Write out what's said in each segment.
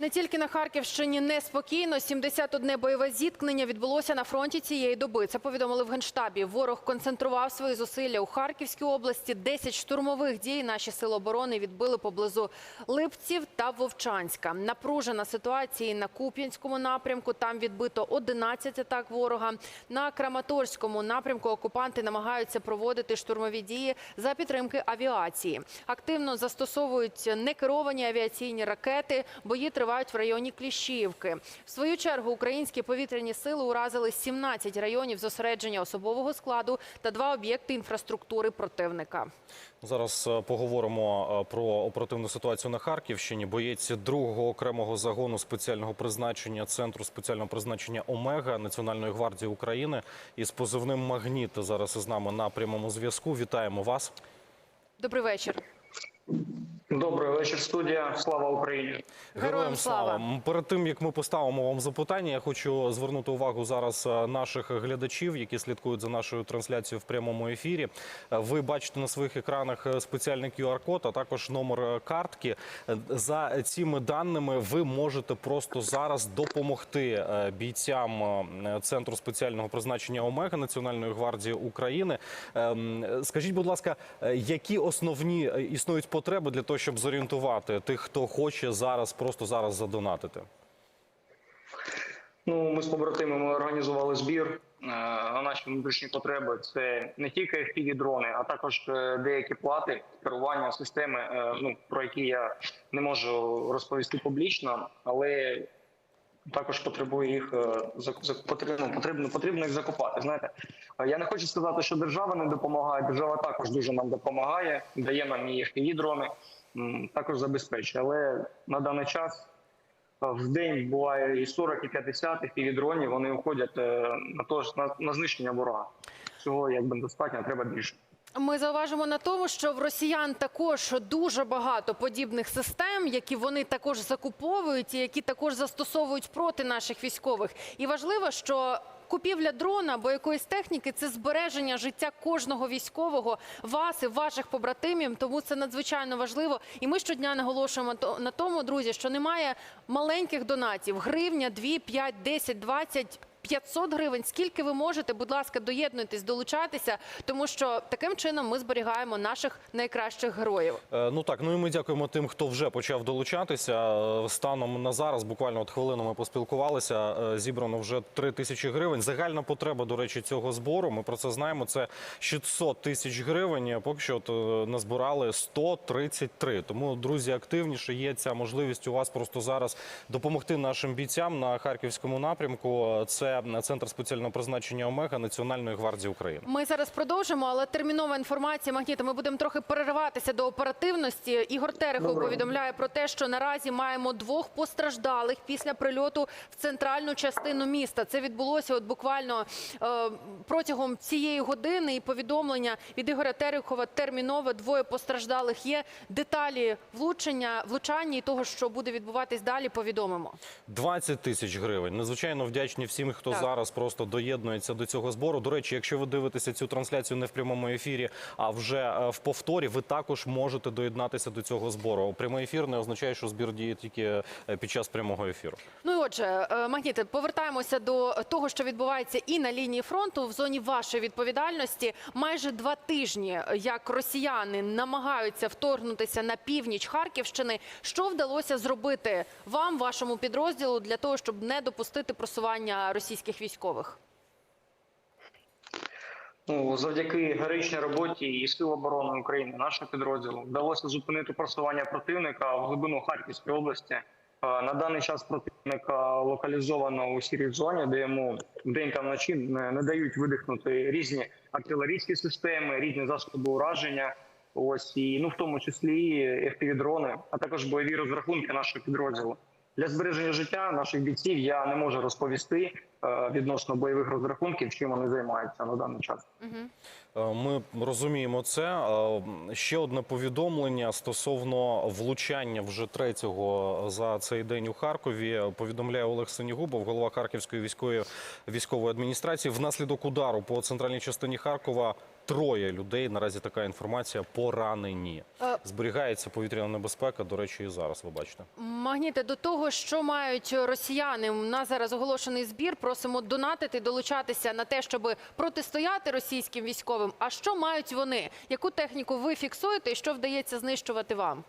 Не тільки на Харківщині неспокійно. 71 бойове зіткнення відбулося на фронті цієї доби. Це повідомили в Генштабі. Ворог концентрував свої зусилля у Харківській області. 10 штурмових дій наші сили оборони відбили поблизу Липців та Вовчанська. Напружена ситуація і на Куп'янському напрямку. Там відбито 11 атак ворога. На Краматорському напрямку окупанти намагаються проводити штурмові дії за підтримки авіації. Активно застосовують некеровані авіаційні ракети. Бої тривають в районі Кліщіївки. В свою чергу українські повітряні сили уразили 17 районів зосередження особового складу та два об'єкти інфраструктури противника. Зараз е, поговоримо е, про оперативну ситуацію на Харківщині. Боєць другого окремого загону спеціального призначення центру спеціального призначення Омега Національної гвардії України із позивним Магніт зараз із нами на прямому зв'язку. Вітаємо вас. Добрий вечір. Добрий вечір, студія. Слава Україні. Героям слава. Перед тим як ми поставимо вам запитання, я хочу звернути увагу зараз е, наших глядачів, які слідкують за нашою трансляцією в прямому ефірі. Е, Ви бачите на своїх екранах е, спеціальний QR-код, а також номер картки. За цими даними ви можете просто зараз допомогти бійцям центру спеціального призначення Омега Національної гвардії України. Ем, Скажіть, будь ласка, які основні існують потреби для того, щоб зорієнтувати тих, хто хоче зараз просто зараз задонатити? Ну, ми з побратимами організували збір е, на наші внутрішні потреби. Це не тільки fpv дрони, а також е, деякі плати керування системи, е, ну про які я не можу розповісти публічно, але також потребує їх е, потрібно, потрібно, потрібно їх закупати. Знаєте, Е, я не хочу сказати, що держава не допомагає. Держава також дуже нам допомагає, дає нам і дрони, також забезпечує. Але на даний час е, в день буває і 40, і 50 fpv дронів. Вони уходять на то на, на знищення ворога. Цього якби достатньо, треба більше. Ми зауважимо на тому, що в росіян також дуже багато подібних систем, які вони також закуповують і які також застосовують проти наших військових. І важливо, що купівля дрона або якоїсь техніки це збереження життя кожного військового, вас і ваших побратимів. Тому це надзвичайно важливо. І ми щодня наголошуємо на тому, друзі, що немає маленьких донатів: гривня, 2, 5, 10, 20 500 гривень. Скільки ви можете, будь ласка, доєднуйтесь, долучайтеся, тому що таким чином ми зберігаємо наших найкращих героїв. Е, Ну так, ну і ми дякуємо тим, хто вже почав долучатися. Е, Станом на зараз, буквально от хвилину ми поспілкувалися. е, Зібрано вже 3 тисячі гривень. Загальна потреба, до речі, цього збору. Ми про це знаємо. Це 600 тисяч гривень. Поки що от, назбирали 133. Тому, друзі, активніше є ця можливість у вас просто зараз допомогти нашим бійцям на харківському напрямку. Це центр спеціального призначення Омега Національної гвардії України. Ми зараз продовжимо, але термінова інформація Магніта. Ми будемо трохи перериватися до оперативності. Ігор Терехов Добре. повідомляє про те, що наразі маємо двох постраждалих після прильоту в центральну частину міста. Це відбулося от буквально е, протягом цієї години. І повідомлення від Ігоря Терехова термінове. Двоє постраждалих є. Деталі влучення, влучання і того, що буде відбуватись далі. Повідомимо. 20 тисяч гривень. Надзвичайно вдячні всім, хто Так. зараз просто доєднується до цього збору. До речі, якщо ви дивитеся цю трансляцію не в прямому ефірі, а вже е, в повторі, ви також можете доєднатися до цього збору. Прямий ефір не означає, що збір діє тільки е, під час прямого ефіру. Ну і отже, е, Магніте, повертаємося до того, що відбувається і на лінії фронту в зоні вашої відповідальності. Майже два тижні, як росіяни намагаються вторгнутися на північ Харківщини. Що вдалося зробити вам, вашому підрозділу, для того, щоб не допустити просування російських військових? Ну, завдяки героїчній роботі і Сил оборони України, нашого підрозділу, вдалося зупинити просування противника в глибину Харківської області. На даний час противника локалізовано у сірій зоні, де йому вдень та вночі не, дають видихнути різні артилерійські системи, різні засоби ураження. Ось і ну в тому числі FPV-дрони, а також бойові розрахунки нашого підрозділу. Для збереження життя наших бійців я не можу розповісти е, відносно бойових розрахунків, чим вони займаються на даний час. Е, Ми розуміємо це. Е, Ще одне повідомлення стосовно влучання вже третього за цей день у Харкові. Повідомляє Олег Синігубов, голова Харківської військової військової адміністрації. Внаслідок удару по центральній частині Харкова троє людей. Наразі така інформація поранені. Е. Зберігається повітряна небезпека. До речі, і зараз ви бачите. Магніте, до того, що мають росіяни, у нас зараз оголошений збір. Просимо донатити, долучатися на те, щоб протистояти російським військовим. А що мають вони? Яку техніку ви фіксуєте і що вдається знищувати вам?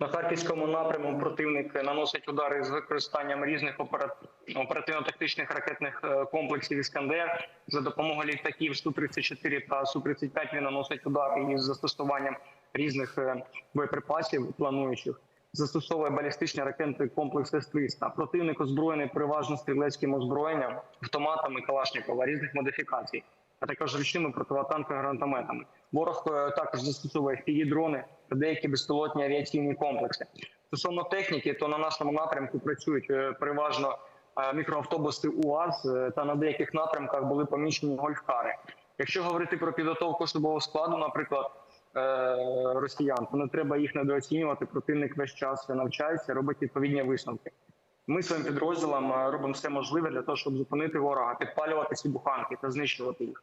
На харківському напряму противник наносить удари з використанням різних опера- оперативно-тактичних ракетних е, комплексів «Іскандер». За допомогою літаків Су-34 та Су-35 він наносить удари із застосуванням різних е, боєприпасів плануючих. Застосовує балістичні ракетні комплекси С-300. Противник озброєний переважно стрілецьким озброєнням, автоматами Калашникова різних модифікацій, а також ручними противотанковими гранатометами. Ворог е, також застосовує FPV-дрони та деякі безпілотні авіаційні комплекси. Стосовно техніки, то на нашому напрямку працюють е, переважно е, мікроавтобуси УАЗ е, та на деяких напрямках були поміщені гольфкари. Якщо говорити про підготовку особового складу, наприклад, росіян, то не треба їх недооцінювати. Противник весь час навчається, робить відповідні висновки. Ми своїм підрозділам е, робимо все можливе для того, щоб зупинити ворога, підпалювати ці буханки та знищувати їх.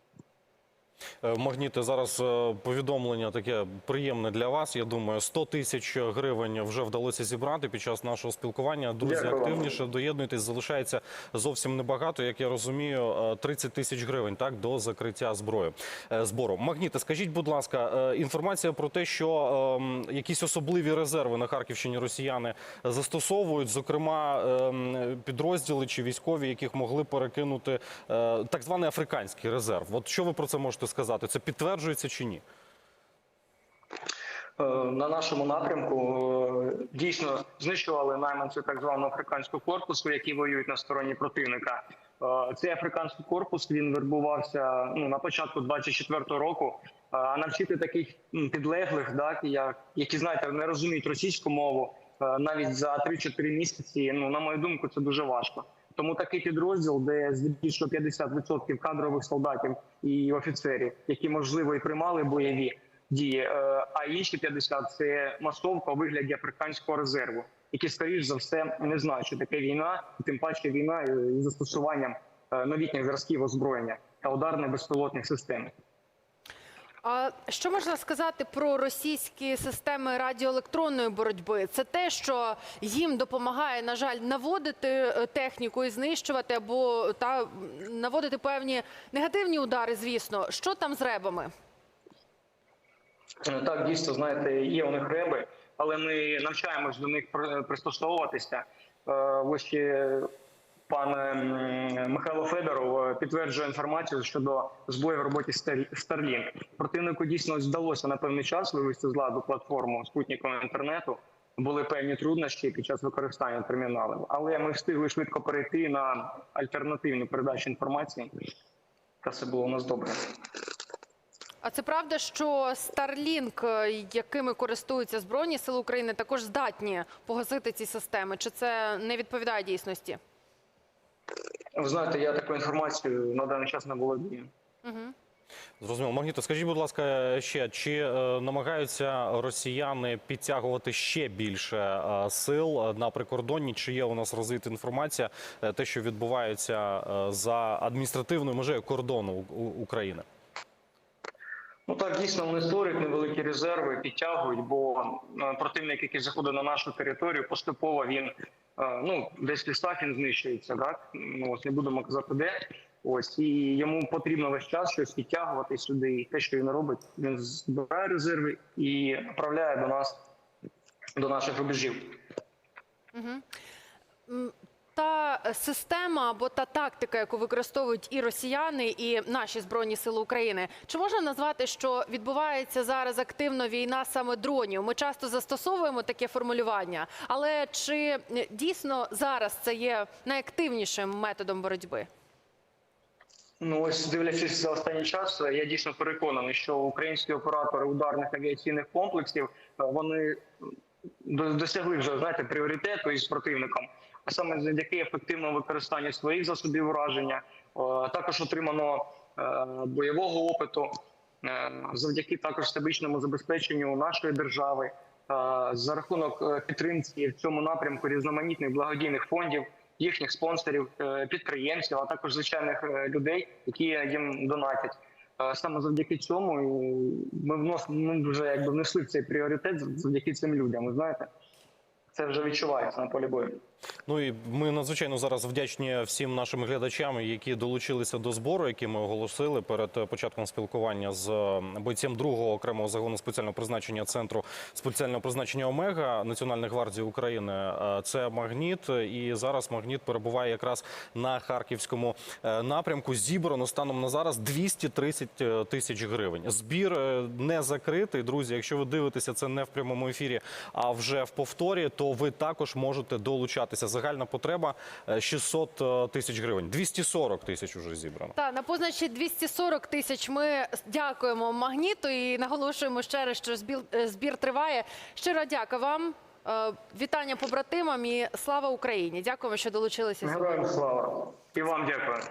Е, Магніте, зараз е, повідомлення таке приємне для вас. Я думаю, 100 тисяч гривень вже вдалося зібрати під час нашого спілкування. Друзі, Дякую активніше доєднуйтесь. Залишається зовсім небагато. Як я розумію, е, 30 тисяч гривень так до закриття зброї е, збору. Магніте, скажіть, будь ласка, е, інформація про те, що ем, якісь особливі резерви на Харківщині росіяни застосовують, зокрема ем, підрозділи чи військові, яких могли перекинути е, так званий африканський резерв. От що ви про це можете сказати? Це підтверджується чи ні? Е, на нашому напрямку е, дійсно знищували найманці так званого африканського корпусу, які воюють на стороні противника. Е, Цей африканський корпус він вербувався ну на початку 24-го року. А навчити таких підлеглих, так як які знаєте, не розуміють російську мову навіть за 3-4 місяці. Ну на мою думку, це дуже важко. Тому такий підрозділ, де здебільшого 50% кадрових солдатів і офіцерів, які можливо і приймали бойові дії, е, а інші 50 – це масовка у вигляді африканського резерву, які скоріш за все не знають, що таке війна, і тим паче війна із застосуванням е, новітніх зразків озброєння та ударних безпілотних систем. А що можна сказати про російські системи радіоелектронної боротьби? Це те, що їм допомагає, на жаль, наводити е, техніку і знищувати або та наводити певні негативні удари. Звісно, що там з ребами? Е, Так, дійсно, знаєте, є у них реби, але ми навчаємось до них при- пристосовуватися. Е, Ось пан Михайло Федоров е, підтверджує інформацію щодо збою в роботі Starlink. Противнику дійсно вдалося на певний час вивести з ладу платформу спутникового інтернету. Були певні труднощі під час використання терміналів, але ми встигли швидко перейти на альтернативну передачу інформації. Та все було у нас добре. А це правда, що Starlink, е, якими користуються Збройні Сили України, також здатні погасити ці системи? Чи це не відповідає дійсності? Ви знаєте, я таку інформацію на даний час не володію. Угу. Зрозуміло. Магніто, скажіть, будь ласка, ще чи е, намагаються росіяни підтягувати ще більше е, сил е, на прикордонні? Чи є у нас розвита інформація, е, те, що відбувається е, за адміністративною межею кордону У- У- України? Ну так дійсно вони створюють невеликі резерви, підтягують, бо е, противник, який заходить на нашу територію, поступово він е, ну десь в лісах він знищується, так ну ось не будемо казати де. Ось і йому потрібно весь час щось підтягувати сюди. І те, що він робить, він збирає резерви і направляє до нас до наших рубежів. М, Та система або та тактика, яку використовують і росіяни, і наші збройні сили України, чи можна назвати, що відбувається зараз активно війна саме дронів? Ми часто застосовуємо таке формулювання, але чи е, дійсно зараз це є найактивнішим методом боротьби? Ну ось дивлячись за останній час, е, я дійсно переконаний, що українські оператори ударних авіаційних комплексів е, вони досягли вже знаєте пріоритету із противником, саме завдяки ефективному використанню своїх засобів ураження, е, також отримано е, бойового опиту, е, завдяки також всебічному забезпеченню нашої держави. За рахунок підтримки в цьому напрямку різноманітних благодійних фондів, їхніх спонсорів, підприємців, а також звичайних людей, які їм донатять. Саме завдяки цьому ми вносимо ми вже якби внесли цей пріоритет завдяки цим людям. Ви знаєте, це вже відчувається на полі бою. Ну і ми надзвичайно зараз вдячні всім нашим глядачам, які долучилися до збору, який ми оголосили перед е, початком спілкування з е, бойцем другого окремого загону спеціального призначення центру спеціального призначення Омега Національної гвардії України. Е, Це магніт, і зараз магніт перебуває якраз на харківському е, напрямку. Зібрано станом на зараз 230 тисяч гривень. Збір е, не закритий. Друзі, якщо ви дивитеся це не в прямому ефірі, а вже в повторі, то ви також можете долучатися. Загальна потреба е, 600 тисяч гривень. 240 тисяч уже зібрано. Та на позначі 240 тисяч. Ми дякуємо магніту і наголошуємо ще раз, що збір, е, збір триває. Щиро дякую вам. Е, Вітання побратимам і слава Україні. Дякуємо, що долучилися. Героям слава і вам дякую.